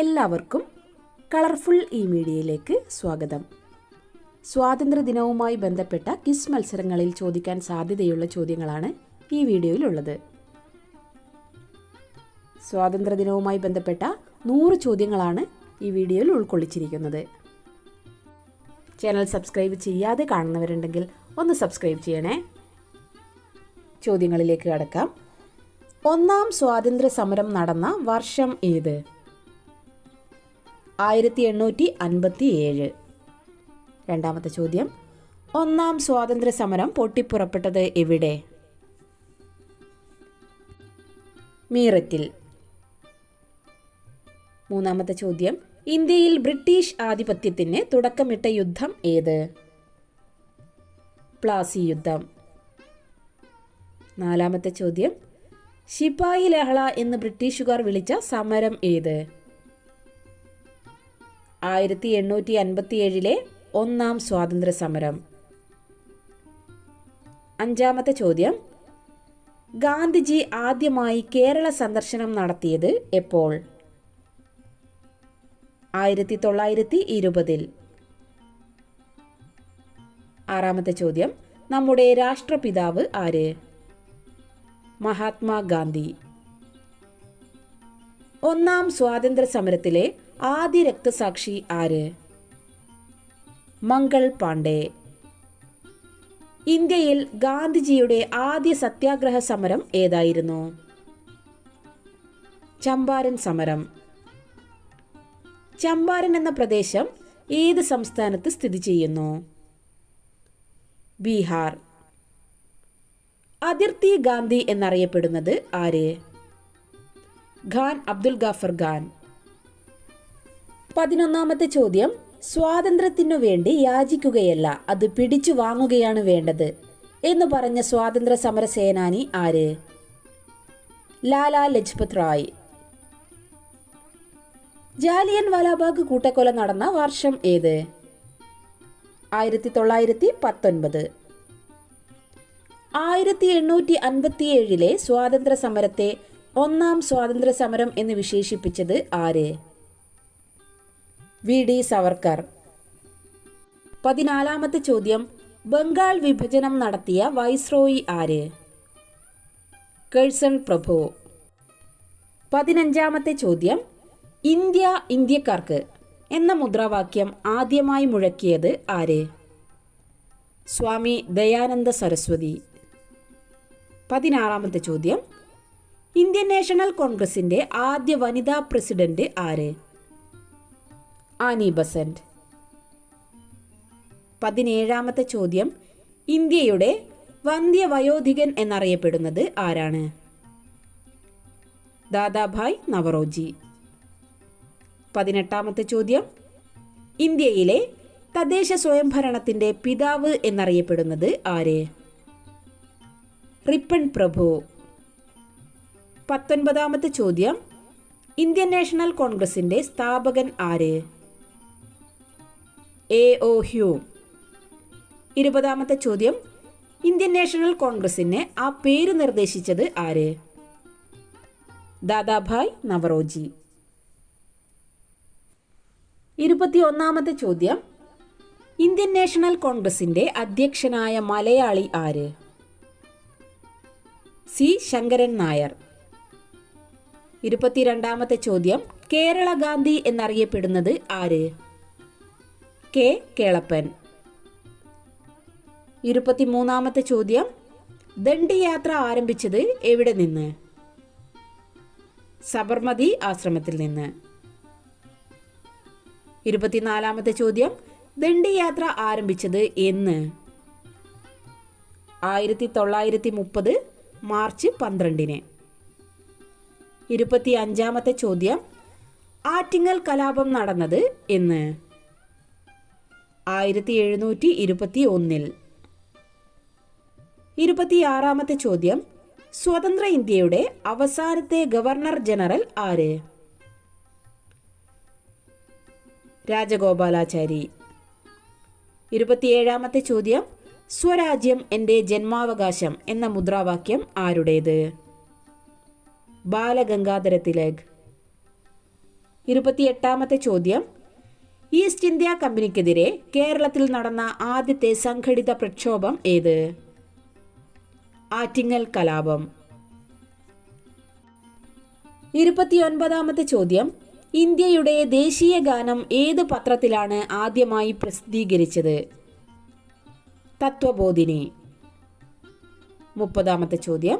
എല്ലാവർക്കും colourful E മീഡിയയിലേക്ക് സ്വാഗതം. സ്വാതന്ത്ര്യദിനവുമായി ബന്ധപ്പെട്ട കിസ് മത്സരങ്ങളിൽ ചോദിക്കാൻ സാധ്യതയുള്ള ചോദ്യങ്ങളാണ് ഈ വീഡിയോയിലുള്ളത്. സ്വാതന്ത്ര്യദിനവുമായി ബന്ധപ്പെട്ട നൂറ് ചോദ്യങ്ങളാണ് ഈ വീഡിയോയിൽ ഉൾക്കൊള്ളിച്ചിരിക്കുന്നത്. ചാനൽ സബ്സ്ക്രൈബ് ചെയ്യാതെ കാണുന്നവരുണ്ടെങ്കിൽ ഒന്ന് സബ്സ്ക്രൈബ് ചെയ്യണേ. ചോദ്യങ്ങളിലേക്ക് കടക്കാം. ഒന്നാം സ്വാതന്ത്ര്യ സമരം നടന്ന വർഷം ഏത്? ആയിരത്തി എണ്ണൂറ്റി അൻപത്തി ഏഴ് രണ്ടാമത്തെ ചോദ്യം ഒന്നാം സ്വാതന്ത്ര്യ സമരം പൊട്ടിപ്പുറപ്പെട്ടത് എവിടെ? മീററ്റിൽ. മൂന്നാമത്തെ ചോദ്യം ഇന്ത്യയിൽ ബ്രിട്ടീഷ് ആധിപത്യത്തിന് തുടക്കമിട്ട യുദ്ധം ഏത്? പ്ലാസി യുദ്ധം. നാലാമത്തെ ചോദ്യം ശിപായി ലഹള എന്ന് ബ്രിട്ടീഷുകാർ വിളിച്ച സമരം ഏത്? ആയിരത്തി എണ്ണൂറ്റി അൻപത്തിയേഴിലെ ഒന്നാം സ്വാതന്ത്ര്യ സമരം അഞ്ചാമത്തെ ചോദ്യം. ഗാന്ധിജി ആദ്യമായി കേരള സന്ദർശനം നടത്തിയത് എപ്പോൾ? ആയിരത്തി തൊള്ളായിരത്തി ഇരുപതിൽ ആറാമത്തെ ചോദ്യം. നമ്മുടെ രാഷ്ട്രപിതാവ് ആര്? മഹാത്മാഗാന്ധി. ഒന്നാം സ്വാതന്ത്ര്യ സമരത്തിലെ ആദ്യ രക്തസാക്ഷി ആര്? മംഗൾ പാണ്ഡെ. ഇന്ത്യയിൽ ഗാന്ധിജിയുടെ ആദ്യ സത്യാഗ്രഹ സമരം ഏതായിരുന്നു? ചമ്പാരൻ സമരം. ചമ്പാരൻ എന്ന പ്രദേശം ഏത് സംസ്ഥാനത്ത് സ്ഥിതി ചെയ്യുന്നു? ബീഹാർ. അതിർത്തി ഗാന്ധി എന്നറിയപ്പെടുന്നത് ആര്? ഖാൻ അബ്ദുൽ ഗാഫർ ഖാൻ. പതിനൊന്നാമത്തെ ചോദ്യം സ്വാതന്ത്ര്യത്തിനു വേണ്ടി യാചിക്കുകയല്ല അത് പിടിച്ചു വാങ്ങുകയാണ് വേണ്ടത്. എന്ന് പറഞ്ഞ സ്വാതന്ത്ര്യ സമര സേനാനി ആര്? ലാലാ ലജ്പത് റായ്. ജാലിയൻ വാലാബാഗ് കൂട്ടക്കൊല നടന്ന വർഷം ഏത്? ആയിരത്തി തൊള്ളായിരത്തി പത്തൊൻപത് ആയിരത്തി എണ്ണൂറ്റി അൻപത്തിയേഴിലെ സ്വാതന്ത്ര്യ സമരത്തെ ഒന്നാം സ്വാതന്ത്ര്യ സമരം എന്ന് വിശേഷിപ്പിച്ചത് ആര്? V D Savarkar. പതിനാലാമത്തെ ചോദ്യം. ബംഗാൾ വിഭജനം നടത്തിയ വൈസ്രോയി ആര്? കേഴ്സൺ പ്രഭു. പതിനഞ്ചാമത്തെ ചോദ്യം. ഇന്ത്യ ഇന്ത്യക്കാർക്ക് എന്ന മുദ്രാവാക്യം ആദ്യമായി മുഴക്കിയത് ആര്? സ്വാമി ദയാനന്ദ സരസ്വതി. പതിനാറാമത്തെ ചോദ്യം. ഇന്ത്യൻ നാഷണൽ കോൺഗ്രസിന്റെ ആദ്യ വനിതാ പ്രസിഡന്റ് ആര്? ആനി ബസന്റ് പതിനേഴാമത്തെ ചോദ്യം. ഇന്ത്യയുടെ വന്ധ്യവയോധികൻ എന്നറിയപ്പെടുന്നത് ആരാണ്? ദാദാഭായ് നവറോജി. പതിനെട്ടാമത്തെ ചോദ്യം. ഇന്ത്യയിലെ തദ്ദേശ സ്വയംഭരണത്തിന്റെ പിതാവ് എന്നറിയപ്പെടുന്നത് ആര്? റിപ്പൺ പ്രഭു. പത്തൊൻപതാമത്തെ ചോദ്യം. ഇന്ത്യൻ നാഷണൽ കോൺഗ്രസിന്റെ സ്ഥാപകൻ ആര്? എ ഒ ഹ്യൂം ഇരുപതാമത്തെ ചോദ്യം. ഇന്ത്യൻ നാഷണൽ കോൺഗ്രസിന് ആ പേര് നിർദ്ദേശിച്ചത് ആര്? ദാദാഭായ് നവറോജി. ഇരുപത്തിയൊന്നാമത്തെ ചോദ്യം. ഇന്ത്യൻ നാഷണൽ കോൺഗ്രസിന്റെ അധ്യക്ഷനായ മലയാളി ആര്? സി. ശങ്കരൻ നായർ. ഇരുപത്തിരണ്ടാമത്തെ ചോദ്യം. കേരള ഗാന്ധി എന്നറിയപ്പെടുന്നത് ആര്? കെ കേളപ്പൻ. ഇരുപത്തിമൂന്നാമത്തെ ചോദ്യം. ദണ്ഡിയാത്ര ആരംഭിച്ചത് എവിടെ നിന്ന്? സബർമതി ആശ്രമത്തിൽ നിന്ന്. ഇരുപത്തിനാലാമത്തെ ചോദ്യം. ദണ്ഡിയാത്ര ആരംഭിച്ചത് എന്ന്. ആയിരത്തി തൊള്ളായിരത്തി മുപ്പത് മാർച്ച് പന്ത്രണ്ടിന്. ഇരുപത്തി അഞ്ചാമത്തെ ചോദ്യം. ആറ്റിങ്ങൽ കലാപം നടന്നത് എന്ന്. ആയിരത്തി എഴുന്നൂറ്റി ഇരുപത്തി ഒന്നിൽ ഇരുപത്തിയാറാമത്തെ ചോദ്യം സ്വതന്ത്ര ഇന്ത്യയുടെ അവസാനത്തെ ഗവർണർ ജനറൽ ആര്? രാജഗോപാലാചാരി. ഇരുപത്തിയേഴാമത്തെ ചോദ്യം സ്വരാജ്യം എന്റെ ജന്മാവകാശം എന്ന മുദ്രാവാക്യം ആരുടേത്? ബാലഗംഗാധര തിലക്. ഇരുപത്തിയെട്ടാമത്തെ ചോദ്യം ഈസ്റ്റ് ഇന്ത്യ കമ്പനിക്കെതിരെ കേരളത്തിൽ നടന്ന ആദ്യത്തെ സംഘടിത പ്രക്ഷോഭം ഏത്? ആറ്റിങ്ങൽ കലാപം. ഇരുപത്തിയൊൻപതാമത്തെ ചോദ്യം. ഇന്ത്യയുടെ ദേശീയ ഗാനം ഏത് പത്രത്തിലാണ് ആദ്യമായി പ്രസിദ്ധീകരിച്ചത്? തത്വബോധിനി. മുപ്പതാമത്തെ ചോദ്യം.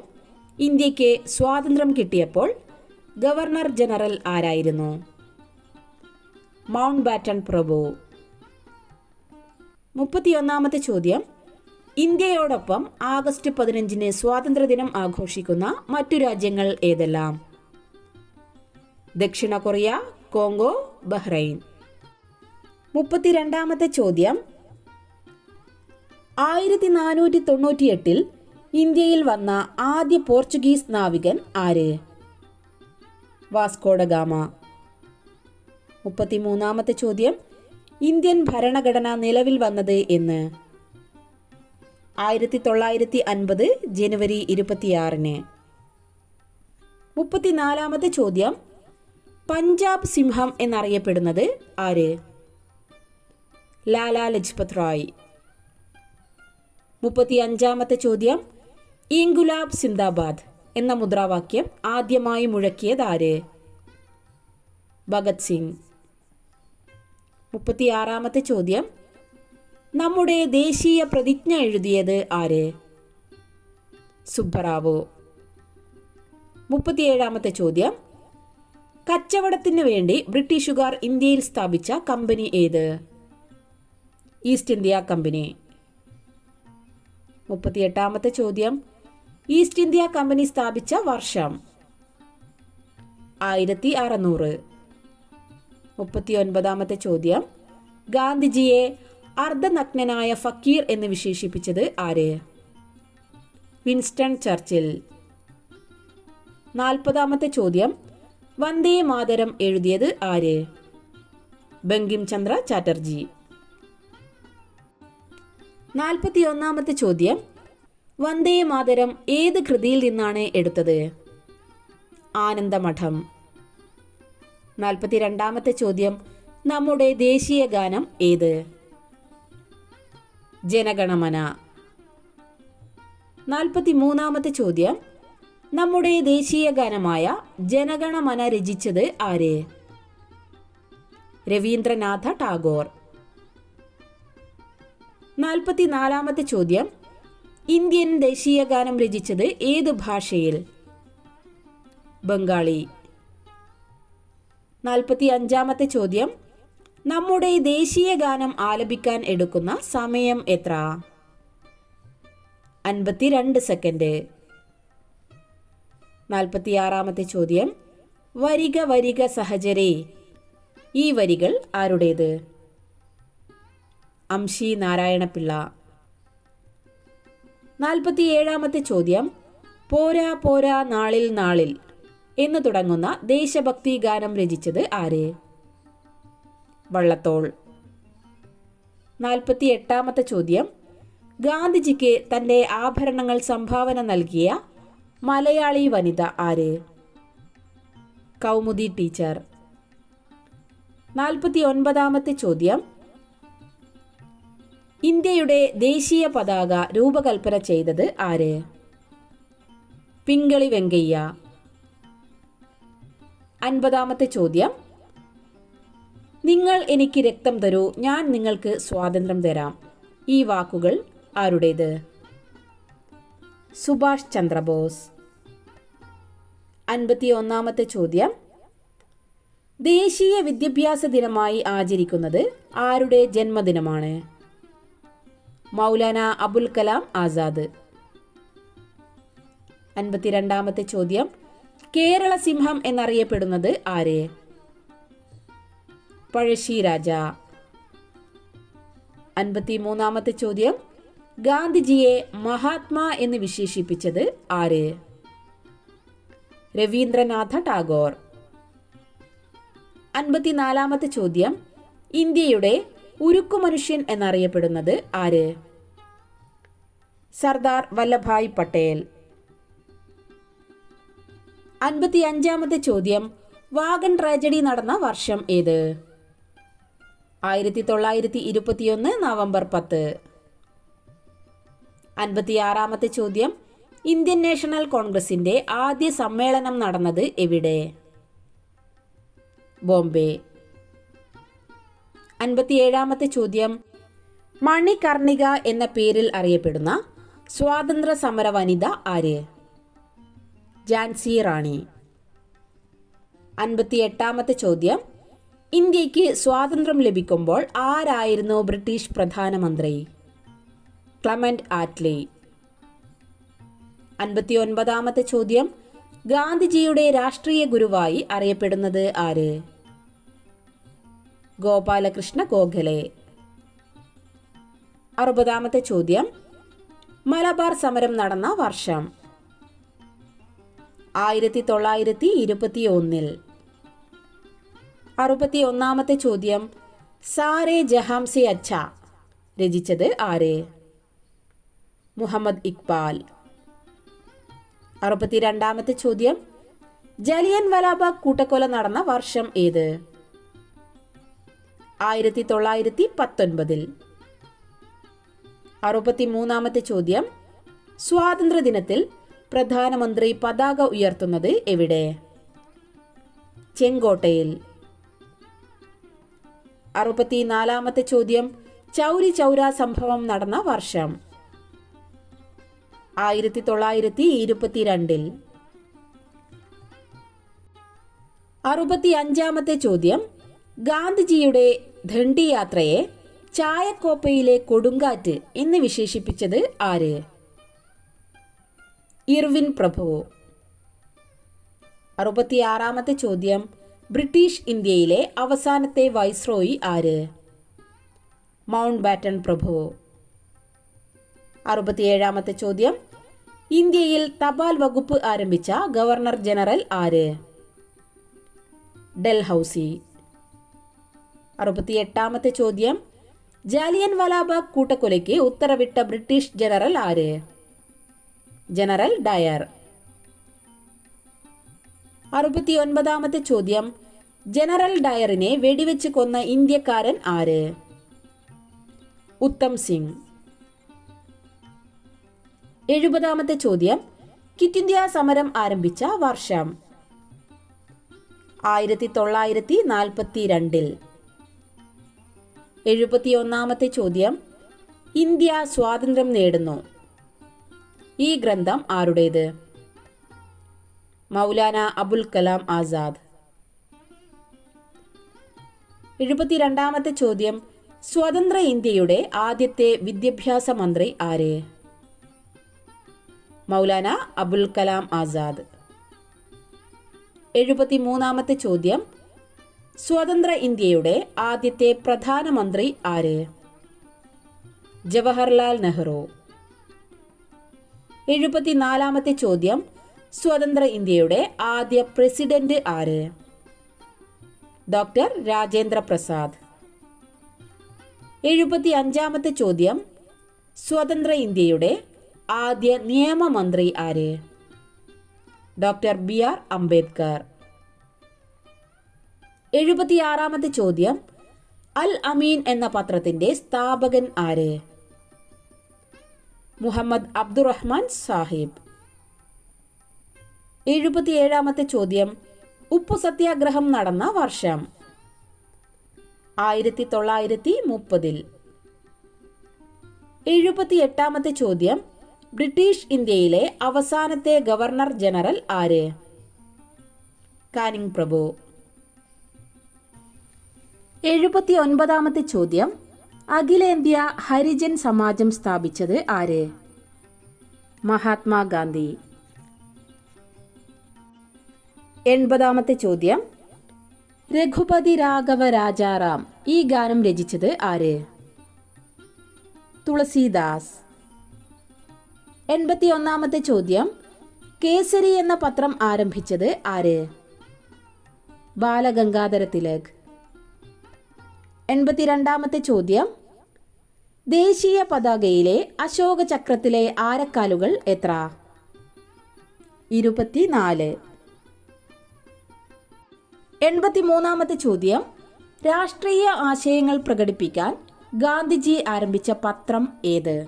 ഇന്ത്യയ്ക്ക് സ്വാതന്ത്ര്യം കിട്ടിയപ്പോൾ ഗവർണർ ജനറൽ ആരായിരുന്നു? മൗണ്ട് ബാറ്റൺ പ്രഭു. മുപ്പത്തിയൊന്നാമത്തെ ചോദ്യം. ഇന്ത്യയോടൊപ്പം ആഗസ്റ്റ് പതിനഞ്ചിന് സ്വാതന്ത്ര്യദിനം ആഘോഷിക്കുന്ന മറ്റു രാജ്യങ്ങൾ ഏതെല്ലാം? ദക്ഷിണ കൊറിയ കോങ്കോ ബഹ്റൈൻ. മുപ്പത്തിരണ്ടാമത്തെ ചോദ്യം. ആയിരത്തി നാനൂറ്റി തൊണ്ണൂറ്റിയെട്ടിൽ ഇന്ത്യയിൽ വന്ന ആദ്യ പോർച്ചുഗീസ് നാവികൻ ആര്? വാസ്കോഡഗാമ മുപ്പത്തിമൂന്നാമത്തെ ചോദ്യം ഇന്ത്യൻ ഭരണഘടന നിലവിൽ വന്നത് എന്ന്. ആയിരത്തി തൊള്ളായിരത്തി അൻപത് ജനുവരി ഇരുപത്തിയാറിന്. മുപ്പത്തിനാലാമത്തെ ചോദ്യം പഞ്ചാബ് സിംഹം എന്നറിയപ്പെടുന്നത് ആര്? ലാലാ ലജ്പത് റായ്. മുപ്പത്തി അഞ്ചാമത്തെ ചോദ്യം ഇംഗുലാബ് സിന്ദാബാദ് എന്ന മുദ്രാവാക്യം ആദ്യമായി മുഴക്കിയത് ആര്? ഭഗത് സിംഗ്. മുപ്പത്തിയാറാമത്തെ ചോദ്യം. നമ്മുടെ ദേശീയ പ്രതിജ്ഞ എഴുതിയത് ആര്? സുബ്ബറാവു. മുപ്പത്തിയേഴാമത്തെ ചോദ്യം. കച്ചവടത്തിന് വേണ്ടി ബ്രിട്ടീഷുകാർ ഇന്ത്യയിൽ സ്ഥാപിച്ച കമ്പനി ഏത്? East India company. മുപ്പത്തിയെട്ടാമത്തെ ചോദ്യം. ഈസ്റ്റ് ഇന്ത്യ കമ്പനി സ്ഥാപിച്ച വർഷം. ആയിരത്തി അറുന്നൂറ് മുപ്പത്തി ഒൻപതാമത്തെ ചോദ്യം. ഗാന്ധിജിയെ അർദ്ധനഗ്നനായ ഫക്കീർ എന്ന് വിശേഷിപ്പിച്ചത് ആര്? Winston Churchill. നാൽപ്പതാമത്തെ ചോദ്യം. വന്ദേ മാതരം എഴുതിയത് ആര്? ബങ്കിം ചന്ദ്ര ചാറ്റർജി. നാൽപ്പത്തി ഒന്നാമത്തെ ചോദ്യം. വന്ദേ മാതരം ഏത് കൃതിയിൽ നിന്നാണ് എടുത്തത്? ആനന്ദമഠം. നാൽപ്പത്തി രണ്ടാമത്തെ ചോദ്യം. നമ്മുടെ ദേശീയ ഗാനം ഏത്? ജനഗണമന. നാൽപ്പത്തി മൂന്നാമത്തെ ചോദ്യം. നമ്മുടെ ദേശീയ ഗാനമായ ജനഗണമന രചിച്ചത് ആര്? രവീന്ദ്രനാഥ ടാഗോർ. നാൽപ്പത്തിനാലാമത്തെ ചോദ്യം. ഇന്ത്യൻ ദേശീയ ഗാനം രചിച്ചത് ഏത് ഭാഷയിൽ? ബംഗാളി. നാൽപ്പത്തി അഞ്ചാമത്തെ ചോദ്യം. നമ്മുടെ ദേശീയ ഗാനം ആലപിക്കാൻ എടുക്കുന്ന സമയം എത്ര? അൻപത്തിരണ്ട് സെക്കൻഡ്. നാൽപ്പത്തിയാറാമത്തെ ചോദ്യം. വരിക വരിക സഹചരേ ഈ വരികൾ ആരുടേത്? അംശി നാരായണപിള്ള. നാൽപ്പത്തിയേഴാമത്തെ ചോദ്യം. പോരാ പോരാ നാളിൽ നാളിൽ എന്ന് തുടങ്ങുന്ന ദേശഭക്തി ഗാനം രചിച്ചത് ആര്? വള്ളത്തോൾ. നാൽപ്പത്തി എട്ടാമത്തെ ചോദ്യം. ഗാന്ധിജിക്ക് തന്റെ ആഭരണങ്ങൾ സംഭാവന നൽകിയ മലയാളി വനിത ആര്? കൗമുദി ടീച്ചർ. നാൽപ്പത്തി ഒൻപതാമത്തെ ചോദ്യം. ഇന്ത്യയുടെ ദേശീയ പതാക രൂപകൽപ്പന ചെയ്തത് ആര്? പിങ്കളി വെങ്കയ്യ. അൻപതാമത്തെ ചോദ്യം. നിങ്ങൾ എനിക്ക് രക്തം തരൂ ഞാൻ നിങ്ങൾക്ക് സ്വാതന്ത്ര്യം തരാം. ഈ വാക്കുകൾ ആരുടേത്? സുഭാഷ് ചന്ദ്രബോസ്. അൻപത്തി ഒന്നാമത്തെ ചോദ്യം. ദേശീയ വിദ്യാഭ്യാസ ദിനമായി ആചരിക്കുന്നത് ആരുടെ ജന്മദിനമാണ്? മൗലാന അബുൽ കലാം ആസാദ്. അൻപത്തിരണ്ടാമത്തെ ചോദ്യം. കേരള സിംഹം എന്നറിയപ്പെടുന്നത് ആര്? പഴശ്ശി രാജ. അൻപത്തിമൂന്നാമത്തെ ചോദ്യം. ഗാന്ധിജിയെ മഹാത്മാ എന്ന് വിശേഷിപ്പിച്ചത് ആര്? രവീന്ദ്രനാഥ ടാഗോർ. അൻപത്തിനാലാമത്തെ ചോദ്യം. ഇന്ത്യയുടെ ഉരുക്കു മനുഷ്യൻ എന്നറിയപ്പെടുന്നത് ആര്? സർദാർ വല്ലഭായ് പട്ടേൽ. അൻപത്തി അഞ്ചാമത്തെ ചോദ്യം. വാഗൻ ട്രാജഡി നടന്ന വർഷം ഏത്? ആയിരത്തി തൊള്ളായിരത്തി ഇരുപത്തിയൊന്ന് നവംബർ പത്ത്. അൻപത്തിയാറാമത്തെ ചോദ്യം. ഇന്ത്യൻ നാഷണൽ കോൺഗ്രസിന്റെ ആദ്യ സമ്മേളനം നടന്നത് എവിടെ? ബോംബെ. അൻപത്തിയേഴാമത്തെ ചോദ്യം. മണികർണിക എന്ന പേരിൽ അറിയപ്പെടുന്ന സ്വാതന്ത്ര്യ സമര വനിത ആര്? ജാൻസി റാണി. അൻപത്തിയെട്ടാമത്തെ ചോദ്യം. ഇന്ത്യയ്ക്ക് സ്വാതന്ത്ര്യം ലഭിക്കുമ്പോൾ ആരായിരുന്നു ബ്രിട്ടീഷ് പ്രധാനമന്ത്രി? Clement Attlee. അൻപത്തി ഒൻപതാമത്തെ ചോദ്യം. ഗാന്ധിജിയുടെ രാഷ്ട്രീയ ഗുരുവായി അറിയപ്പെടുന്നത് ആര്? ഗോപാലകൃഷ്ണ ഗോഖലെ. അറുപതാമത്തെ ചോദ്യം. മലബാർ സമരം നടന്ന വർഷം. ആയിരത്തി തൊള്ളായിരത്തി ഇരുപത്തി ഒന്നിൽ അറുപത്തി ഒന്നാമത്തെ ചോദ്യം സാരെ ജഹാംസെ അച്ഛ. രചിച്ചത് ആര്? മുഹമ്മദ് ഇക്ബാൽ. അറുപത്തിരണ്ടാമത്തെ ചോദ്യം ജലിയൻ വലാബാഗ് കൂട്ടക്കൊല നടന്ന വർഷം ഏത്? ആയിരത്തി തൊള്ളായിരത്തി പത്തൊൻപതിൽ അറുപത്തി മൂന്നാമത്തെ ചോദ്യം സ്വാതന്ത്ര്യദിനത്തിൽ പ്രധാനമന്ത്രി പതാക ഉയർത്തുന്നത് എവിടെ? ചെങ്കോട്ടയിൽ. അറുപത്തിനാലാമത്തെ ചോദ്യം. ചൗരി ചൗര സംഭവം നടന്ന വർഷം. ആയിരത്തി തൊള്ളായിരത്തി ഇരുപത്തിരണ്ടിൽ അറുപത്തി അഞ്ചാമത്തെ ചോദ്യം. ഗാന്ധിജിയുടെ ദണ്ഡിയാത്രയെ ചായക്കോപ്പയിലെ കൊടുങ്കാറ്റ് എന്ന് വിശേഷിപ്പിച്ചത് ആര്? ഇർവിൻ പ്രഭുവോ? അറുപത്തിയാറാമത്തെ ചോദ്യം. ബ്രിട്ടീഷ് ഇന്ത്യയിലെ അവസാനത്തെ വൈസ്രോയി ആര്? മൗണ്ട് ബാറ്റൺ പ്രഭു അറുപത്തിയേഴാമത്തെ ചോദ്യം. ഇന്ത്യയിൽ തപാൽ വകുപ്പ് ആരംഭിച്ച ഗവർണർ ജനറൽ ആര്? ഡൽഹൌസി. അറുപത്തിയെട്ടാമത്തെ ചോദ്യം. ജാലിയൻ വലാബാഗ് കൂട്ടക്കൊലയ്ക്ക് ഉത്തരവിട്ട ബ്രിട്ടീഷ് ജനറൽ ആര്? General Dyer. അറുപത്തി ഒൻപതാമത്തെ ചോദ്യം. ജനറൽ ഡയറിനെ വെടിവെച്ച് കൊന്ന ഇന്ത്യക്കാരൻ ആര്? ഉത്തം സിംഗ്. എഴുപതാമത്തെ ചോദ്യം. കിറ്റ് ഇന്ത്യ സമരം ആരംഭിച്ച വർഷം. ആയിരത്തി തൊള്ളായിരത്തി നാൽപ്പത്തി രണ്ടിൽ എഴുപത്തിയൊന്നാമത്തെ ചോദ്യം. ഇന്ത്യ സ്വാതന്ത്ര്യം നേടുന്നു. ഈ ഗ്രന്ഥം ആരുടേത്? മൗലാന അബുൽ കലാം ആസാദ്. എഴുപത്തിരണ്ടാമത്തെ ചോദ്യം. സ്വതന്ത്ര ഇന്ത്യയുടെ ആദ്യത്തെ വിദ്യാഭ്യാസ മന്ത്രി ആര്? മൗലാന അബുൽ കലാം ആസാദ്. എഴുപത്തിമൂന്നാമത്തെ ചോദ്യം. സ്വതന്ത്ര ഇന്ത്യയുടെ ആദ്യത്തെ പ്രധാനമന്ത്രി ആര്? ജവഹർലാൽ നെഹ്റു. എഴുപത്തിനാലാമത്തെ ചോദ്യം. സ്വതന്ത്ര ഇന്ത്യയുടെ ആദ്യ പ്രസിഡന്റ് ആര്? ഡോക്ടർ രാജേന്ദ്ര പ്രസാദ്. എഴുപത്തി അഞ്ചാമത്തെ ചോദ്യം. സ്വതന്ത്ര ഇന്ത്യയുടെ ആദ്യ നിയമമന്ത്രി ആര്? Doctor B R Ambedkar. എഴുപത്തിയാറാമത്തെ ചോദ്യം. അൽ അമീൻ എന്ന പത്രത്തിന്റെ സ്ഥാപകൻ ആര്? മുഹമ്മദ് അബ്ദുറഹ്മാൻ സാഹിബ്. എഴുപത്തിയേഴാമത്തെ ചോദ്യം ഉപ്പു സത്യാഗ്രഹം നടന്ന വർഷം. ആയിരത്തി തൊള്ളായിരത്തി മുപ്പതിൽ എഴുപത്തി എട്ടാമത്തെ ചോദ്യം ബ്രിട്ടീഷ് ഇന്ത്യയിലെ അവസാനത്തെ ഗവർണർ ജനറൽ ആര്? കാനിങ് പ്രഭു. എഴുപത്തി ഒൻപതാമത്തെ ചോദ്യം അഖിലേന്ത്യാ ഹരിജൻ സമാജം സ്ഥാപിച്ചത് ആര്? മഹാത്മാഗാന്ധി. എൺപതാമത്തെ ചോദ്യം. രഘുപതി രാഘവ രാജാറാം ഈ ഗാനം രചിച്ചത് ആര്? തുളസീദാസ്. എൺപത്തി ഒന്നാമത്തെ ചോദ്യം. കേസരി എന്ന പത്രം ആരംഭിച്ചത് ആര്? ബാലഗംഗാധര തിലക്. എൺപത്തിരണ്ടാമത്തെ ചോദ്യം. ദേശീയ പതാകയിലെ അശോക ചക്രത്തിലെ ആരക്കാലുകൾ എത്ര? ഇരുപത്തിനാല്. എൺപത്തി മൂന്നാമത്തെ ചോദ്യം. രാഷ്ട്രീയ ആശയങ്ങൾ പ്രകടിപ്പിക്കാൻ ഗാന്ധിജി ആരംഭിച്ച പത്രം ഏത്?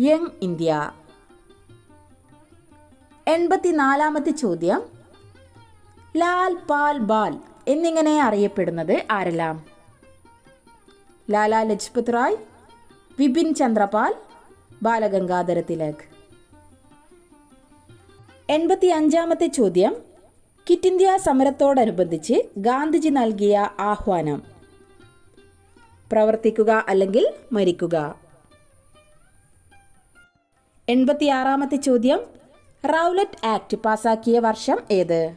Young India. എൺപത്തിനാലാമത്തെ ചോദ്യം. ലാൽ പാൽ ബാൽ എന്നിങ്ങനെ അറിയപ്പെടുന്നത് ആരെല്ലാം? ലാലാ ലജ്പത് റായ് വിപിൻ ചന്ദ്രപാൽ ബാലഗംഗാധര തിലക് എൺപത്തി അഞ്ചാമത്തെ ചോദ്യം. കിറ്റ് ഇന്ത്യ സമരത്തോടനുബന്ധിച്ച് ഗാന്ധിജി നൽകിയ ആഹ്വാനം. പ്രവർത്തിക്കുക അല്ലെങ്കിൽ മരിക്കുക. എൺപത്തിയാറാമത്തെ ചോദ്യം. റൗലറ്റ് ആക്ട് പാസാക്കിയ വർഷം ഏത്?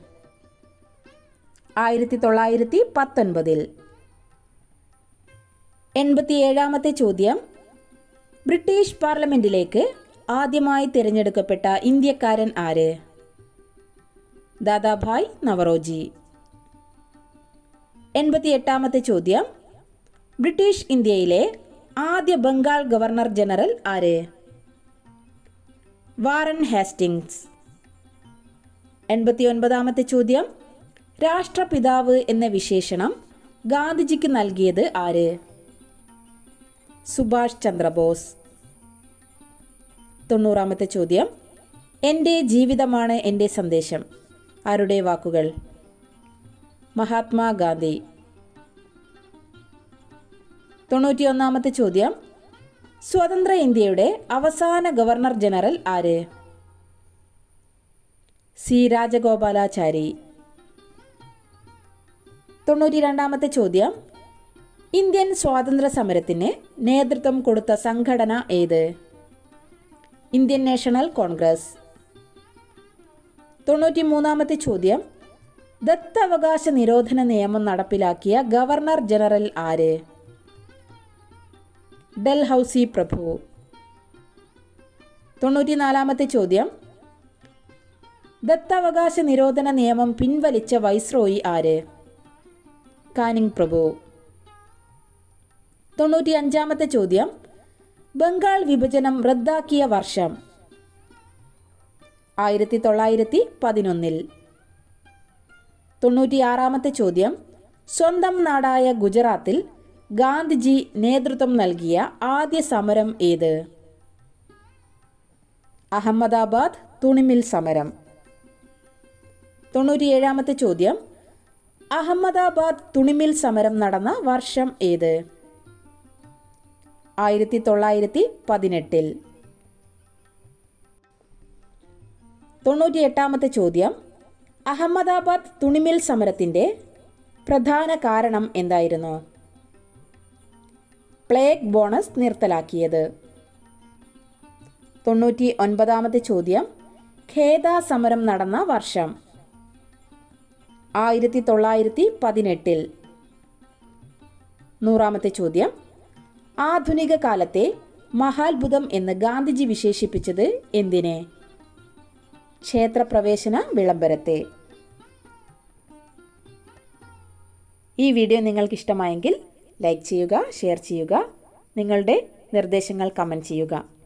ആയിരത്തി തൊള്ളായിരത്തി പത്തൊൻപതിൽ എൺപത്തിയേഴാമത്തെ ചോദ്യം. ബ്രിട്ടീഷ് പാർലമെന്റിലേക്ക് ആദ്യമായി തിരഞ്ഞെടുക്കപ്പെട്ട ഇന്ത്യക്കാരൻ ആര്? ദാദാഭായ് നവറോജി. എൺപത്തിയെട്ടാമത്തെ ചോദ്യം. ബ്രിട്ടീഷ് ഇന്ത്യയിലെ ആദ്യ ബംഗാൾ ഗവർണർ ജനറൽ ആര്? Warren Hastings. എൺപത്തിയൊൻപതാമത്തെ ചോദ്യം. രാഷ്ട്രപിതാവ് എന്ന വിശേഷണം ഗാന്ധിജിക്ക് നൽകിയത് ആര്? സുഭാഷ് ചന്ദ്രബോസ്. തൊണ്ണൂറാമത്തെ ചോദ്യം. എന്റെ ജീവിതമാണ് എന്റെ സന്ദേശം. ആരുടെ വാക്കുകൾ? മഹാത്മാഗാന്ധി. തൊണ്ണൂറ്റിയൊന്നാമത്തെ ചോദ്യം. സ്വതന്ത്ര ഇന്ത്യയുടെ അവസാന ഗവർണർ ജനറൽ ആര്? സി രാജഗോപാലാചാരി. തൊണ്ണൂറ്റി രണ്ടാമത്തെ ചോദ്യം. ഇന്ത്യൻ സ്വാതന്ത്ര്യ സമരത്തിന് നേതൃത്വം കൊടുത്ത സംഘടന ഏത്? Indian National Congress. തൊണ്ണൂറ്റി മൂന്നാമത്തെ ചോദ്യം. ദത്തവകാശ നിരോധന നിയമം നടപ്പിലാക്കിയ ഗവർണർ ജനറൽ ആര്? ഡൽഹൌസി പ്രഭു. തൊണ്ണൂറ്റിനാലാമത്തെ ചോദ്യം. ദത്തവകാശ നിരോധന നിയമം പിൻവലിച്ച വൈസ്രോയി ആര്? കാനിങ് പ്രഭു. തൊണ്ണൂറ്റി അഞ്ചാമത്തെ ചോദ്യം. ബംഗാൾ വിഭജനം റദ്ദാക്കിയ വർഷം. ആയിരത്തി തൊള്ളായിരത്തി പതിനൊന്നിൽ തൊണ്ണൂറ്റിയാറാമത്തെ ചോദ്യം. സ്വന്തം നാടായ ഗുജറാത്തിൽ ഗാന്ധിജി നേതൃത്വം നൽകിയ ആദ്യ സമരം ഏത്? അഹമ്മദാബാദ് തുണിമിൽ സമരം. തൊണ്ണൂറ്റിയേഴാമത്തെ ചോദ്യം. അഹമ്മദാബാദ് തുണിമിൽ സമരം നടന്ന വർഷം ഏത്? ആയിരത്തി തൊള്ളായിരത്തി പതിനെട്ടിൽ തൊണ്ണൂറ്റി എട്ടാമത്തെ ചോദ്യം. അഹമ്മദാബാദ് തുണിമിൽ സമരത്തിന്റെ പ്രധാന കാരണം എന്തായിരുന്നു? പ്ലേഗ് ബോണസ് നിർത്തലാക്കിയത്. തൊണ്ണൂറ്റി ഒൻപതാമത്തെ ചോദ്യം. ഖേദ സമരം നടന്ന വർഷം. ആയിരത്തി തൊള്ളായിരത്തി പതിനെട്ടിൽ നൂറാമത്തെ ചോദ്യം. ആധുനിക കാലത്തെ മഹാത്ഭുതം എന്ന് ഗാന്ധിജി വിശേഷിപ്പിച്ചത് എന്തിനെ? ക്ഷേത്രപ്രവേശന വിളംബരത്തെ. ഈ വീഡിയോ നിങ്ങൾക്ക് ഇഷ്ടമായെങ്കിൽ ലൈക്ക് ചെയ്യുക ഷെയർ ചെയ്യുക നിങ്ങളുടെ നിർദ്ദേശങ്ങൾ കമന്റ് ചെയ്യുക.